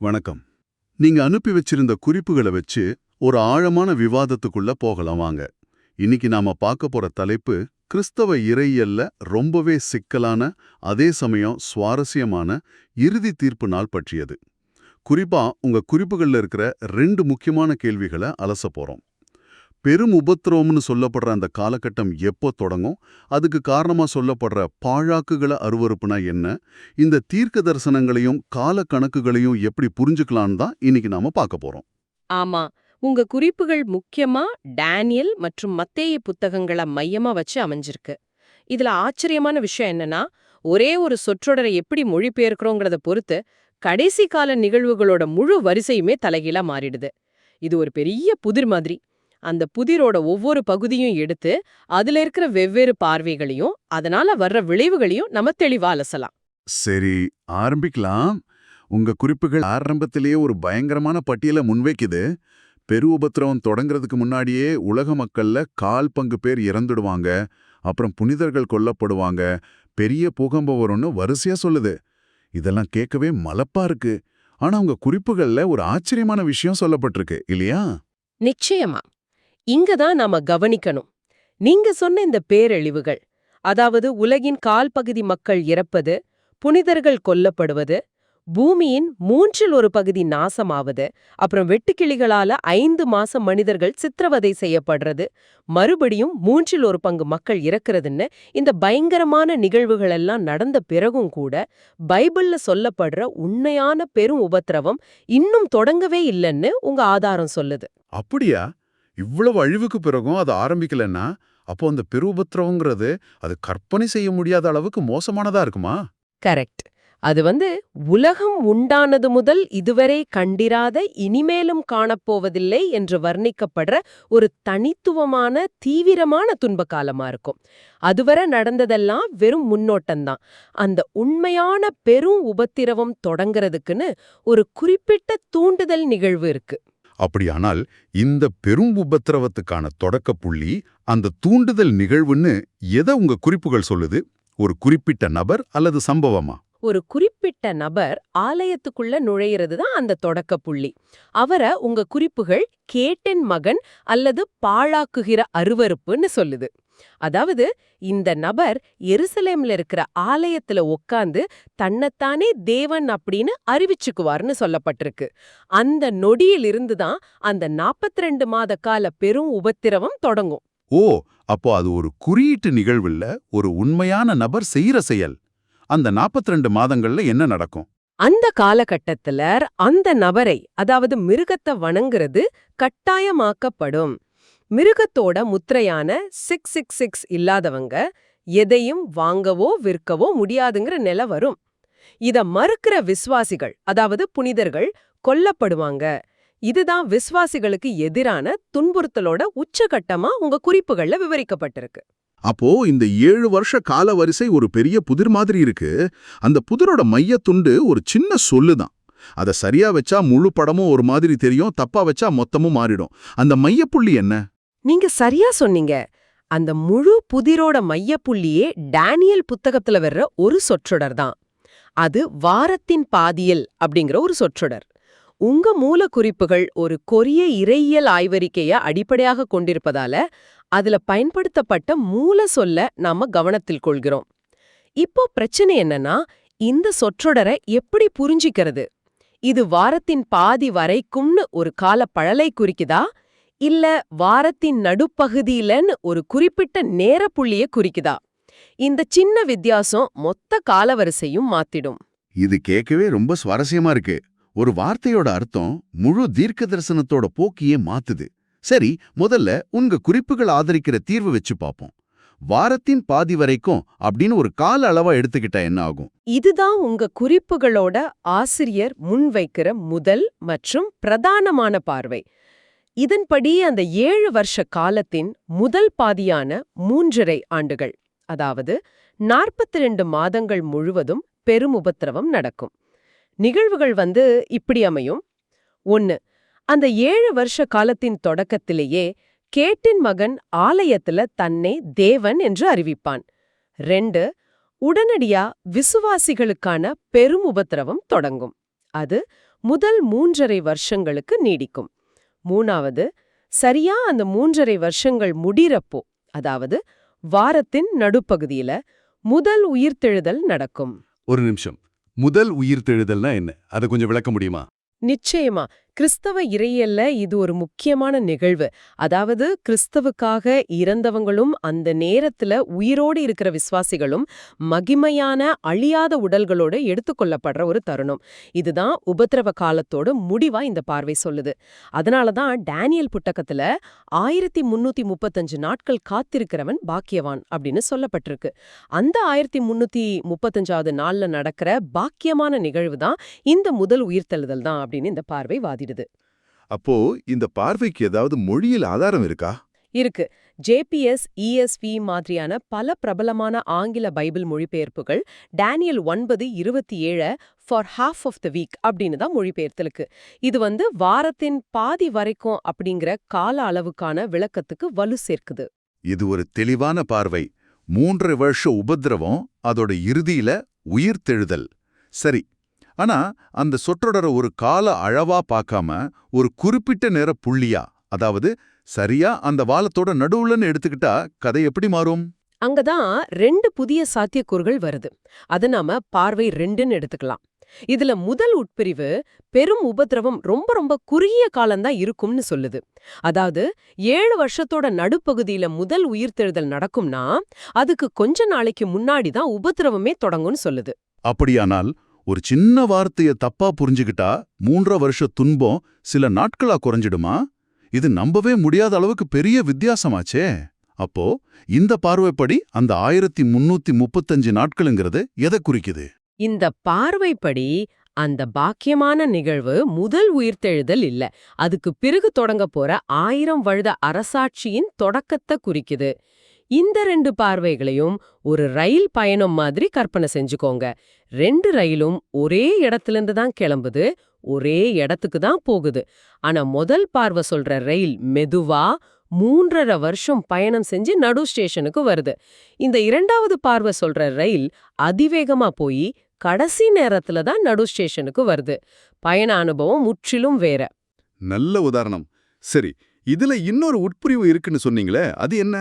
வணக்கம். நீங்க அனுப்பி வச்சிருந்த குறிப்புகளை வச்சு ஒரு ஆழமான விவாதத்துக்குள்ள போகலாம் வாங்க. இன்னைக்கு நாம பார்க்க போற தலைப்பு கிறிஸ்தவ இறையல்ல ரொம்பவே சிக்கலான அதே சமயம் சுவாரஸ்யமான இறுதி தீர்ப்பு நாள் பற்றியது. குறிப்பா உங்க குறிப்புகள்ல இருக்கிற ரெண்டு முக்கியமான கேள்விகளை அலச போறோம். பெரும் உபத்திரவம்னு சொல்லப்படுற அந்த காலகட்டம் எப்போ தொடங்கும்? அதுக்கு காரணமா சொல்லப்படுற பாழாக்குகளை அருவருப்புனா என்ன? இந்த தீர்க்க தரிசனங்களையும் கால கணக்குகளையும் எப்படி புரிஞ்சுக்கலான்னு தான் இன்னைக்கு நாம பார்க்க போறோம். ஆமா. உங்க குறிப்புகள் முக்கியமா டேனியல் மற்றும் மத்தேய புத்தகங்கள மையமா வச்சு அமைஞ்சிருக்கு. இதுல ஆச்சரியமான விஷயம் என்னன்னா ஒரே ஒரு சொற்றொடரை எப்படி மொழிபெயர்க்கிறோங்கிறத பொறுத்து கடைசி கால நிகழ்வுகளோட முழு வரிசையுமே தலைகீழா மாறிடுது. இது ஒரு பெரிய புதிர் மாதிரி. அந்த புதிரோட ஒவ்வொரு பகுதியும் எடுத்து அதுல இருக்கிற வெவ்வேறு பார்வைகளையும் அதனால வர்ற விளைவுகளையும் நம்ம தெளிவா அலசலாம். சரி ஆரம்பிக்கலாம். உங்க குறிப்புகள் ஆரம்பத்திலேயே ஒரு பயங்கரமான பட்டியலை முன்வைக்குது. பெரு உபத்திரவம் தொடங்குறதுக்கு முன்னாடியே உலக மக்கள்ல கால் பங்கு பேர் இறந்துடுவாங்க அப்புறம் புனிதர்கள் கொல்லப்படுவாங்க பெரிய பூகம்பம் வரும்னு வரிசையா சொல்லுது. இதெல்லாம் கேட்கவே மலப்பா இருக்கு. ஆனா உங்க குறிப்புகள்ல ஒரு ஆச்சரியமான விஷயம் சொல்லப்பட்டிருக்கு இல்லையா? நிச்சயமா. இங்க தான் நாம கவனிக்கணும். நீங்க சொன்ன இந்த பேரழிவுகள் அதாவது உலகின் கால்பகுதி மக்கள் இறப்பது புனிதர்கள் கொல்லப்படுவது பூமியின் மூன்றில் ஒரு பகுதி நாசமாவது அப்புறம் வெட்டுக்கிளிகளால ஐந்து மாசம் மனிதர்கள் சித்திரவதை செய்யப்படுறது மறுபடியும் மூன்றில் ஒரு பங்கு மக்கள் இறக்குறதுன்னு இந்த பயங்கரமான நிகழ்வுகள் எல்லாம் நடந்த பிறகும் கூட பைபிள்ல சொல்லப்படுற உண்மையான பெரும் உபத்திரவம் இன்னும் தொடங்கவே இல்லைன்னு உங்க ஆதாரம் சொல்லுது. அப்படியா? இவ்வளவு அழிவுக்கு பிறகும் அது ஆரம்பிக்கலன்னா அப்போ அந்த பெருபத்திரவங்கிறது அது கற்பனை செய்ய முடியாத அளவுக்கு மோசமானதா இருக்குமா? கரெக்ட். அது வந்து உலகம் உண்டானது முதல் இதுவரை கண்டிராத இனிமேலும் காணப்போவதில்லை என்று வர்ணிக்கப்படுற ஒரு தனித்துவமான தீவிரமான துன்ப காலமா இருக்கும். அதுவரை நடந்ததெல்லாம் வெறும் முன்னோட்டம்தான் அந்த உண்மையான பெரும் உபத்திரவம் தொடங்கிறதுக்குன்னு ஒரு குறிப்பிட்ட தூண்டுதல் நிகழ்வு இருக்கு. அப்படியானால் இந்த பெரும் உபத்திரவத்துக்கான தொடக்க புள்ளி அந்த தூண்டுதல் நிகழ்வுன்னு எதை உங்க குறிப்புகள் சொல்லுது? ஒரு குறிப்பிட்ட நபர் அல்லது சம்பவமா? ஒரு குறிப்பிட்ட நபர் ஆலயத்துக்குள்ள நுழையிறது தான் அந்த தொடக்க புள்ளி. அவரை உங்க குறிப்புகள் கேட்டின் மகன் அல்லது பாழாக்குகிற அருவருப்புன்னு சொல்லுது. அதாவது இந்த நபர் எருசலேம்ல இருக்கிற ஆலயத்துல உக்காந்து தன்னைத்தானே தேவன் அப்படின்னு அறிவிச்சுக்குவார்னு சொல்லப்பட்டிருக்கு. அந்த நொடியிலிருந்து தான் அந்த 42 மாத கால பெரும் உபத்திரவம் தொடங்கும். ஓ அப்போ அது ஒரு குறியீட்டு நிகழ்வில்ல ஒரு உண்மையான நபர் செய்யற செயல். அந்த 42 மாதங்கள்ல என்ன நடக்கும்? அந்த காலகட்டத்துல அந்த நபரை அதாவது மிருகத்தை வணங்குறது கட்டாயமாக்கப்படும். மிருகத்தோட முத்திரையான சிக்ஸ் சிக்ஸ் சிக்ஸ் இல்லாதவங்க எதையும் வாங்கவோ விற்கவோ முடியாதுங்கிற நிலை வரும். இத மறுக்கிற விசுவாசிகள் அதாவது புனிதர்கள் கொல்லப்படுவாங்க. இதுதான் விஸ்வாசிகளுக்கு எதிரான துன்புறுத்தலோட உச்சகட்டமா உங்க குறிப்புகள்ல விவரிக்கப்பட்டிருக்கு. அப்போ இந்த ஏழு வருஷ கால வரிசை ஒரு பெரிய புதிர் மாதிரி இருக்கு. அந்த புதிரோட மையத்துண்டு ஒரு சின்ன சொல்லுதான். அத சரியா வச்சா முழு படமும் ஒரு மாதிரி தெரியும் தப்பா வச்சா மொத்தமும் மாறிடும். அந்த மையப்புள்ளி என்ன? நீங்க சரியா சொன்னீங்க. அந்த முழு புதிரோட மையப்புள்ளியே டேனியல் புத்தகத்துல வர்ற ஒரு சொற்றொடர் தான். அது வாரத்தின் பாதியல் அப்படிங்கிற ஒரு சொற்றொடர். உங்க மூல குறிப்புகள் ஒரு கொரிய இறையியல் ஆய்வறிக்கைய அடிப்படையாக கொண்டிருப்பதால அதுல பயன்படுத்தப்பட்ட மூல சொல்ல நாம கவனத்தில் கொள்கிறோம். இப்போ பிரச்சனை என்னன்னா இந்த சொற்றொடரை எப்படி புரிஞ்சிக்கிறது? இது வாரத்தின் பாதி வரைக்கும்னு ஒரு கால பழலை குறிக்குதா? இல்ல வாரத்தின் நடுப்பகுதியிலன்னு ஒரு குறிப்பிட்ட நேரப்புள்ளிய குறிக்குதா. இந்த சின்ன வித்தியாசம் மொத்த காலவரிசையும் மாத்திடும். இது கேட்கவே ரொம்ப சுவாரஸ்யமா இருக்கு. ஒரு வார்த்தையோட அர்த்தம் முழு தீர்க்க தரிசனத்தோட போக்கியே மாத்துது. சரி முதல்ல உங்க குறிப்புகள் ஆதரிக்கிற தீர்வு வச்சு பார்ப்போம் வாரத்தின் பாதி வரைக்கும் அப்படின்னு ஒரு கால அளவா எடுத்துக்கிட்டா என்ன ஆகும்? இதுதான் உங்க குறிப்புகளோட ஆசிரியர் முன்வைக்கிற முதல் மற்றும் பிரதானமான பார்வை. இதன்படி அந்த ஏழு வருஷ காலத்தின் முதல் பாதியான மூன்றரை ஆண்டுகள் அதாவது 42 மாதங்கள் முழுவதும் பெரும் உபத்திரவம் நடக்கும். நிகழ்வுகள் வந்து இப்படி அமையும். ஒன்னு அந்த ஏழு வருஷ காலத்தின் தொடக்கத்திலேயே கேட்டின் மகன் ஆலயத்துல தன்னை தேவன் என்று அறிவிப்பான். ரெண்டு உடனடியா விசுவாசிகளுக்கான பெரும் உபத்திரவம் தொடங்கும். அது முதல் மூன்றரை வருஷங்களுக்கு நீடிக்கும். மூணாவது சரியா அந்த மூன்றரை வருஷங்கள் முடிறப்போ அதாவது வாரத்தின் நடுப்பகுதியில முதல் உயிர்த்தெழுதல் நடக்கும். ஒரு நிமிஷம். முதல் உயிர்த்தெழுதல்னா என்ன? அதை கொஞ்சம் விளக்க முடியுமா? நிச்சயமா. கிறிஸ்தவ இறையல்ல இது ஒரு முக்கியமான நிகழ்வு. அதாவது கிறிஸ்தவுக்காக இறந்தவங்களும் அந்த நேரத்துல உயிரோடு இருக்கிற விசுவாசிகளும் மகிமையான அழியாத உடல்களோட எடுத்துக்கொள்ளப்படுற ஒரு தருணம். இதுதான் உபத்திரவ காலத்தோட முடிவா இந்த பார்வை சொல்லுது. அதனால தான் டேனியல் புட்டகத்துல ஆயிரத்தி முன்னூத்தி முப்பத்தஞ்சு நாட்கள் காத்திருக்கிறவன் பாக்கியவான் அப்படின்னு சொல்லப்பட்டிருக்கு. அந்த ஆயிரத்தி முன்னூத்தி முப்பத்தஞ்சாவது நாள்ல நடக்கிற பாக்கியமான நிகழ்வு தான் இந்த முதல் உயிர்த்தெழுதல் தான் அப்படின்னு இந்த பார்வை வாதி வாதிடுது அப்போ இந்த பார்வைக்கு ஏதாவது மொழியில் ஆதாரம் இருக்கா? இருக்கு. ஜேபிஎஸ் இஎஸ்வி மாதிரியான பல பிரபலமான ஆங்கில பைபிள் மொழிபெயர்ப்புகள் டேனியல் ஒன்பது இருபத்தி ஏழ for half of the week அப்படின்னு தான் மொழிபெயர்த்திருக்கு இது வந்து வாரத்தின் பாதி வரைக்கும் அப்படிங்கிற கால அளவுக்கான விளக்கத்துக்கு வலு சேர்க்குது. இது ஒரு தெளிவான பார்வை. மூன்றரை வருஷ உபத்திரவம் அதோட இறுதியில உயிர்த்தெழுதல் சரி ஆனா அந்த சொற்றொடரை ஒரு கால அளவா பார்க்காம ஒரு குறிப்பிட்ட நேர புள்ளியா அதாவது சரியா அந்த வாலத்தோட நடுவுலன்னு எடுத்துக்கிட்டா கதை எப்படி மாறும்? அங்கதான் ரெண்டு புதிய சாத்தியக்கூறுகள் வருது. அது நாம பார்வை ரெண்டுன்னு எடுத்துக்கலாம். இதுல முதல் உட்பிரிவு பெரும் உபத்திரவம் ரொம்ப ரொம்ப குறுகிய காலம்தான் இருக்கும்னு சொல்லுது. அதாவது ஏழு வருஷத்தோட நடுப்பகுதியில முதல் உயிர்த்தெழுதல் நடக்கும்னா அதுக்கு கொஞ்ச நாளைக்கு முன்னாடி தான் உபத்திரவமே தொடங்கும்னு சொல்லுது. அப்படியானால் ஒரு சின்ன வார்த்தைய தப்பா புரிஞ்சுகிட்டா மூன்றரை வருஷ துன்பம் சில நாட்களா குறைஞ்சிடுமா? இது நம்பவே முடியாத அளவுக்கு பெரிய வித்தியாசமாச்சே. அப்போ இந்த பார்வைப்படி அந்த ஆயிரத்தி முன்னூத்தி முப்பத்தஞ்சு நாட்களுங்கிறது எதை குறிக்குது? இந்த பார்வைப்படி அந்த பாக்கியமான நிகழ்வு முதல் உயிர்த்தெழுதல் இல்ல. அதுக்கு பிறகு தொடங்க போற ஆயிரம் வருட அரசாட்சியின் தொடக்கத்தை குறிக்குது. இந்த ரெண்டு பார்வைகளையும் ஒரு ரயில் பயணம் மாதிரி கற்பனை செஞ்சுக்கோங்க. ரெண்டு ரயிலும் ஒரே இடத்துல தான் கிளம்புது ஒரே இடத்துக்கு தான் போகுது. ஆனா முதல் பார்வை சொல்ற ரயில் மெதுவா மூன்றரை வருஷம் பயணம் செஞ்சு நடு ஸ்டேஷனுக்கு வருது. இந்த இரண்டாவது பார்வை சொல்ற ரயில் அதிவேகமா போய் கடைசி நேரத்துல தான் நடு ஸ்டேஷனுக்கு வருது. பயண அனுபவம் முற்றிலும் வேற. நல்ல உதாரணம். சரி இதுல இன்னொரு உட்பிரிவு இருக்குன்னு சொன்னீங்களே அது என்ன?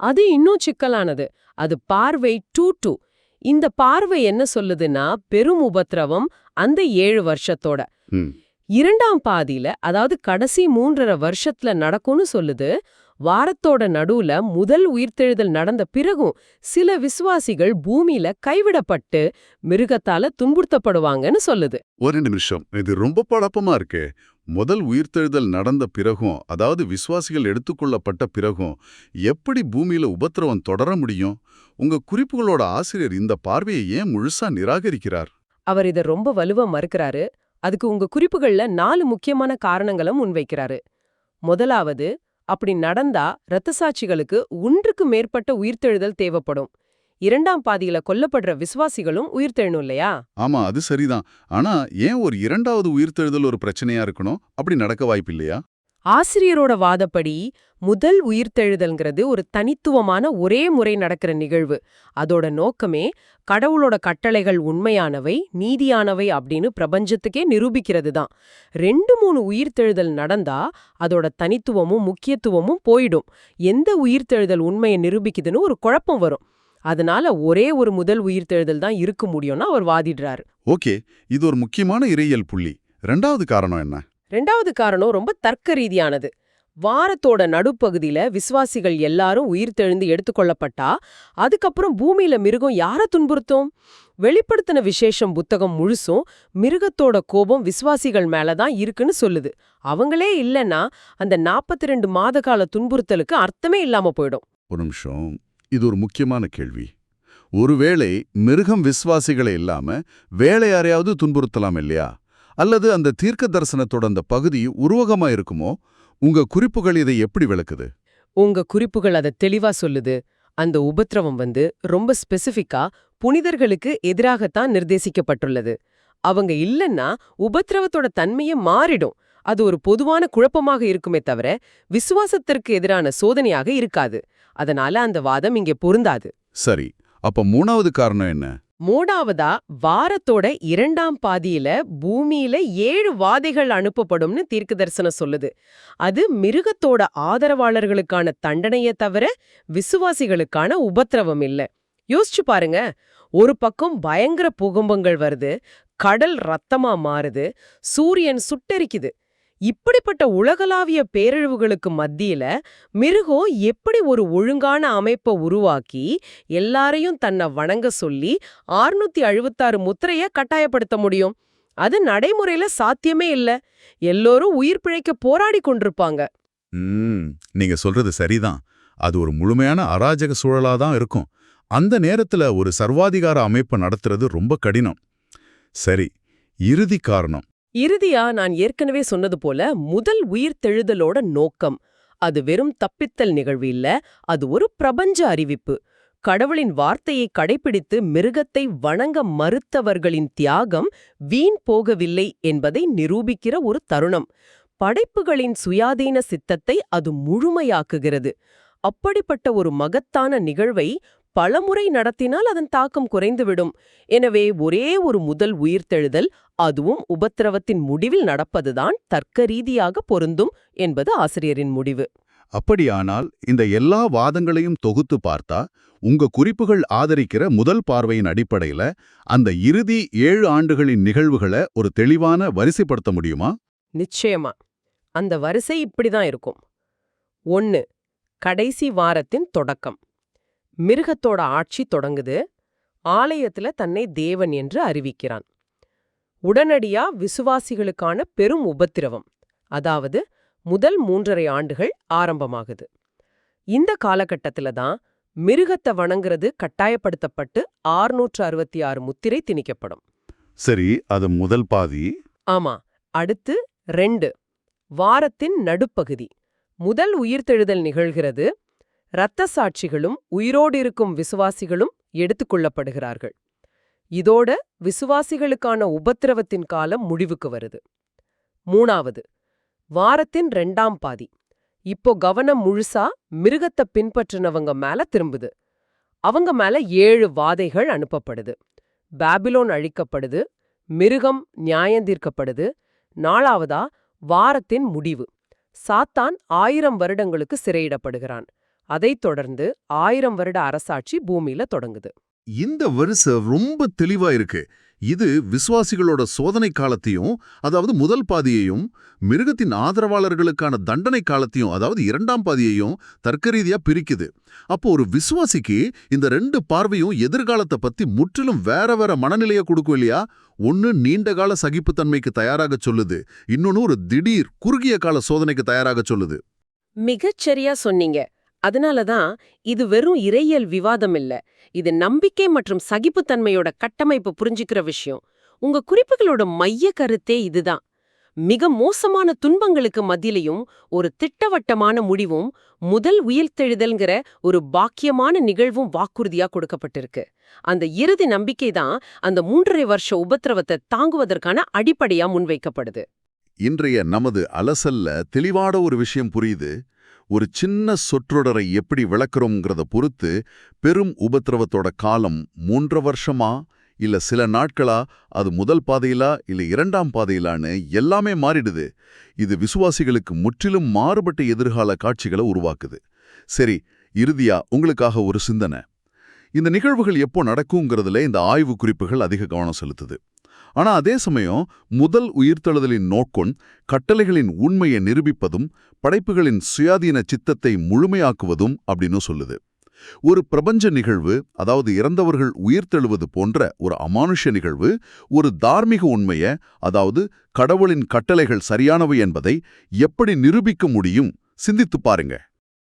அது இன்னும் சிக்கலானது. அது பார்வை டூ டூ. இந்த பார்வை என்ன சொல்லுதுன்னா பெரும் உபத்திரவம் அந்த ஏழு வருஷத்தோட. இரண்டாம் பாதியில அதாவது கடைசி மூன்றரை வருஷத்துல நடக்கும்னு சொல்லுது வாரத்தோட நடுவுல முதல் உயிர்த்தெழுதல் நடந்த பிறகும் சில விசுவாசிகள் பூமியில கைவிடப்பட்டு மிருகத்தால துன்புறுத்தப்படுவாங்கன்னு சொல்லுது. ஒரு நிமிஷம். இது ரொம்ப பழப்பமா இருக்கு. முதல் உயிர்த்தெழுதல் நடந்த பிறகும் அதாவது விசுவாசிகள் எடுத்துக்கொள்ளப்பட்ட பிறகும் எப்படி பூமியில உபத்திரவம் தொடர முடியும்? உங்க குறிப்புகளோட ஆசிரியர் இந்த பார்வையை ஏன் முழுசா நிராகரிக்கிறார்? அவர் இத ரொம்ப வலுவா மறுக்கிறாரு. அதுக்கு உங்க குறிப்புகள்ல நாலு முக்கியமான காரணங்களை முன்வைக்கிறாரு. முதலாவது அப்படி நடந்தா இரத்த சாட்சிகளுக்கு ஒன்றுக்கு மேற்பட்ட உயிர்த்தெழுதல் தேவைப்படும். இரண்டாம் பாதியில கொல்லப்படுற விசுவாசிகளும் உயிர்த்தெழணும் இல்லையா? ஆமா அது சரிதான். ஆனா ஏன் ஒரு இரண்டாவது உயிர்த்தெழுதல் ஒரு பிரச்சனையா இருக்கணும்? அப்படி நடக்க வாய்ப்பில்லையா ஆசிரியரோட வாதப்படி முதல் உயிர்த்தெழுதல்ங்கிறது ஒரு தனித்துவமான ஒரே முறை நடக்கிற நிகழ்வு. அதோட நோக்கமே கடவுளோட கட்டளைகள் உண்மையானவை நீதியானவை அப்படின்னு பிரபஞ்சத்துக்கே நிரூபிக்கிறது தான். ரெண்டு மூணு உயிர்த்தெழுதல் நடந்தா அதோட தனித்துவமும் முக்கியத்துவமும் போயிடும். எந்த உயிர்த்தெழுதல் உண்மையை நிரூபிக்குதுன்னு ஒரு குழப்பம் வரும். அதனால ஒரே ஒரு முதல் உயிர்த்தெழுதல் தான் இருக்க முடியும்னு அவர் வாதிடுறாரு. ஓகே இது ஒரு முக்கியமான இறையியல் புள்ளி. ரெண்டாவது காரணம் என்ன? ரெண்டாவது காரணம் ரொம்ப தர்க்க ரீதியானது. வாரத்தோட நடுப்பகுதியில விசுவாசிகள் எல்லாரும் உயிர்த்தெழுந்து எடுத்துக்கொள்ளப்பட்டா அதுக்கப்புறம் பூமியில மிருகம் யார துன்புறுத்தும்? வெளிப்படுத்தின விசேஷம் புத்தகம் முழுசும் மிருகத்தோட கோபம் விசுவாசிகள் மேல தான் இருக்குன்னு சொல்லுது. அவங்களே இல்லைன்னா அந்த நாற்பத்தி ரெண்டு மாத கால துன்புறுத்தலுக்கு அர்த்தமே இல்லாம போயிடும். ஒரு நிமிஷம். இது ஒரு முக்கியமான கேள்வி. ஒருவேளை மிருகம் விசுவாசிகளை இல்லாம வேற யாரையாவது துன்புறுத்தலாம் இல்லையா? அல்லது அந்த தீர்க்க தரிசனத்தோட அந்த பகுதி உருவகமா இருக்குமோ? உங்க குறிப்புகள் இதை எப்படி விளக்குது? உங்க குறிப்புகள் அதை தெளிவா சொல்லுது. அந்த உபத்திரவம் வந்து ரொம்ப ஸ்பெசிஃபிக்கா புனிதர்களுக்கு எதிராகத்தான் நிர்தேசிக்கப்பட்டுள்ளது. அவங்க இல்லைன்னா உபத்திரவத்தோட தன்மையே மாறிடும். அது ஒரு பொதுவான குழப்பமாக இருக்குமே தவிர விசுவாசத்திற்கு எதிரான சோதனையாக இருக்காது. அதனால அந்த வாதம் இங்கே பொருந்தாது. சரி அப்ப மூணாவது காரணம் என்ன? மூணாவதா வாரத்தோட இரண்டாம் பாதியில பூமியில ஏழு வாதைகள் அனுப்பப்படும்னு தீர்க்க தரிசனம் சொல்லுது. அது மிருகத்தோட ஆதரவாளர்களுக்கான தண்டனையே தவிர விசுவாசிகளுக்கான உபத்திரவம் இல்ல. யோசிச்சு பாருங்க ஒரு பக்கம் பயங்கர பூகம்பங்கள் வருது கடல் ரத்தமா மாறுது சூரியன் சுட்டெரிக்குது. இப்படிப்பட்ட உலகளாவிய பேரழிவுகளுக்கு மத்தியில மிருகம் எப்படி ஒரு ஒழுங்கான அமைப்பை உருவாக்கி எல்லாரையும் தன்னை வணங்க சொல்லி ஆறுநூத்தி அழுவத்தாறு முத்திரைய கட்டாயப்படுத்த முடியும்? அது நடைமுறையில சாத்தியமே இல்ல. எல்லோரும் உயிர் பிழைக்க போராடி கொண்டிருப்பாங்க. நீங்க சொல்றது சரிதான். அது ஒரு முழுமையான அராஜக சூழலா தான் இருக்கும். அந்த நேரத்துல ஒரு சர்வாதிகார அமைப்பை நடத்துறது ரொம்ப கடினம். சரி இறுதி காரணம். இறுதியா நான் ஏற்கனவே சொன்னது போல முதல் உயிர்த்தெழுதலோட நோக்கம். அது வெறும் தப்பித்தல் நிகழ்வு இல்ல அது ஒரு பிரபஞ்ச அறிவிப்பு. கடவுளின் வார்த்தையை கடைபிடித்து மிருகத்தை வணங்க மறுத்தவர்களின் தியாகம் வீண் போகவில்லை என்பதை நிரூபிக்கிற ஒரு தருணம். படைப்புகளின் சுயாதீன சித்தத்தை அது முழுமையாக்குகிறது. அப்படிப்பட்ட ஒரு மகத்தான நிகழ்வை பலமுறை நடத்தினால் அதன் தாக்கம் குறைந்துவிடும். எனவே ஒரே ஒரு முதல் உயிர்த்தெழுதல் அதுவும் உபத்திரவத்தின் முடிவில் நடப்பதுதான் தர்க்க ரீதியாக பொருந்தும் என்பது ஆசிரியரின் முடிவு. அப்படியானால் இந்த எல்லா வாதங்களையும் தொகுத்து பார்த்தா உங்க குறிப்புகள் ஆதரிக்கிற முதல் பார்வையின் அடிப்படையில அந்த இறுதி ஏழு ஆண்டுகளின் நிகழ்வுகளை ஒரு தெளிவான வரிசைப்படுத்த முடியுமா? நிச்சயமா. அந்த வரிசை இப்படிதான் இருக்கும். ஒன்னு கடைசி வாரத்தின் தொடக்கம். மிருகத்தோட ஆட்சி தொடங்குது. ஆலயத்துல தன்னை தேவன் என்று அறிவிக்கிறான். உடனடியா விசுவாசிகளுக்கான பெரும் உபத்திரவம் அதாவது முதல் மூன்றரை ஆண்டுகள் ஆரம்பமாகுது. இந்த காலகட்டத்துல தான் மிருகத்தை வணங்குறது கட்டாயப்படுத்தப்பட்டு ஆறுநூற்று அறுபத்தி ஆறு முத்திரை திணிக்கப்படும். சரி அது முதல் பாதி. ஆமா அடுத்து ரெண்டு வாரத்தின் நடுப்பகுதி. முதல் உயிர்த்தெழுதல் நிகழ்கிறது இரத்த சாட்சிகளும் உயிரோடு இருக்கும் விசுவாசிகளும் எடுத்துக்கொள்ளப்படுகிறார்கள் இதோட விசுவாசிகளுக்கான உபத்திரவத்தின் காலம் முடிவுக்கு வருது. மூணாவது வாரத்தின் ரெண்டாம் பாதி. இப்போ கவனம் முழுசா மிருகத்தை பின்பற்றினவங்க மேல திரும்புது. அவங்க மேல ஏழு வாதைகள் அனுப்பப்படுது. பாபிலோன் அழிக்கப்படுது மிருகம் நியாயந்தீர்க்கப்படுது நாலாவதா வாரத்தின் முடிவு. சாத்தான் ஆயிரம் வருடங்களுக்கு சிறையிடப்படுகிறான். அதைத் தொடர்ந்து ஆயிரம் வருட அரசாட்சி பூமியில தொடங்குது. இந்த வரிசை ரொம்ப தெளிவா இருக்கு. இது விசுவாசிகளோட சோதனை காலத்தையும் அதாவது முதல் பாதியையும் மிருகத்தின் ஆதரவாளர்களுக்கான தண்டனை காலத்தையும் அதாவது இரண்டாம் பாதியையும் தர்க்கரீதியா பிரிக்குது. அப்போ ஒரு விசுவாசிக்கு இந்த ரெண்டு பார்வையும் எதிர்காலத்தை பத்தி முற்றிலும் வேற வேற மனநிலையை கொடுக்கும் இல்லையா? ஒன்னு நீண்ட கால சகிப்புத்தன்மைக்கு தயாராக சொல்லுது. இன்னொன்னு ஒரு திடீர் குறுகிய கால சோதனைக்கு தயாராக சொல்லுது. மிகச்சரியா சொன்னீங்க. அதனால தான் இது வெறும் இறையியல் விவாதம் இல்ல. இது நம்பிக்கை மற்றும் சகிப்புத்தன்மையோட கட்டமைப்பு புரிஞ்சுக்கிற விஷயம். உங்க குறிப்புகளோட மைய கருத்தே இதுதான். மிக மோசமான துன்பங்களுக்கு மத்தியிலையும் ஒரு திட்டவட்டமான முடிவும் முதல் உயிர்த்தெழுதல்ங்கிற ஒரு பாக்கியமான நிகழ்வும் வாக்குறுதியா கொடுக்கப்பட்டிருக்கு. அந்த இறுதி நம்பிக்கை தான் அந்த மூன்றரை வருஷ உபத்திரவத்தை தாங்குவதற்கான அடிப்படையா முன்வைக்கப்படுது. இன்றைய நமது அலசல்ல தெளிவான ஒரு விஷயம் புரியுது. ஒரு சின்ன சொற்றொடரை எப்படி விளக்குறோங்கிறத பொறுத்து பெரும் உபத்திரவத்தோட காலம் மூன்று வருஷமா? இல்ல சில நாட்களா? அது முதல் பாதையிலா? இல்ல இரண்டாம் பாதையிலான்னு எல்லாமே மாறிடுது. இது விசுவாசிகளுக்கு முற்றிலும் மாறுபட்ட எதிர்கால காட்சிகளை உருவாக்குது. சரி இறுதியா உங்களுக்காக ஒரு சிந்தனை. இந்த நிகழ்வுகள் எப்போ நடக்குங்கிறதுல இந்த ஆய்வு குறிப்புகள் அதிக கவனம் செலுத்துது. ஆனா அதே சமயம் முதல் உயிர்த்தெழுதலின் நோக்கம் கட்டளைகளின் உண்மையை நிரூபிப்பதும் படைப்புகளின் சுயாதீன சித்தத்தை முழுமையாக்குவதும் அப்படின்னு சொல்லுது. ஒரு பிரபஞ்ச நிகழ்வு அதாவது இறந்தவர்கள் உயிர்த்தெழுவது போன்ற ஒரு அமானுஷ நிகழ்வு ஒரு தார்மீக உண்மைய அதாவது கடவுளின் கட்டளைகள் சரியானவை என்பதை எப்படி நிரூபிக்க முடியும் சிந்தித்துப் பாருங்க.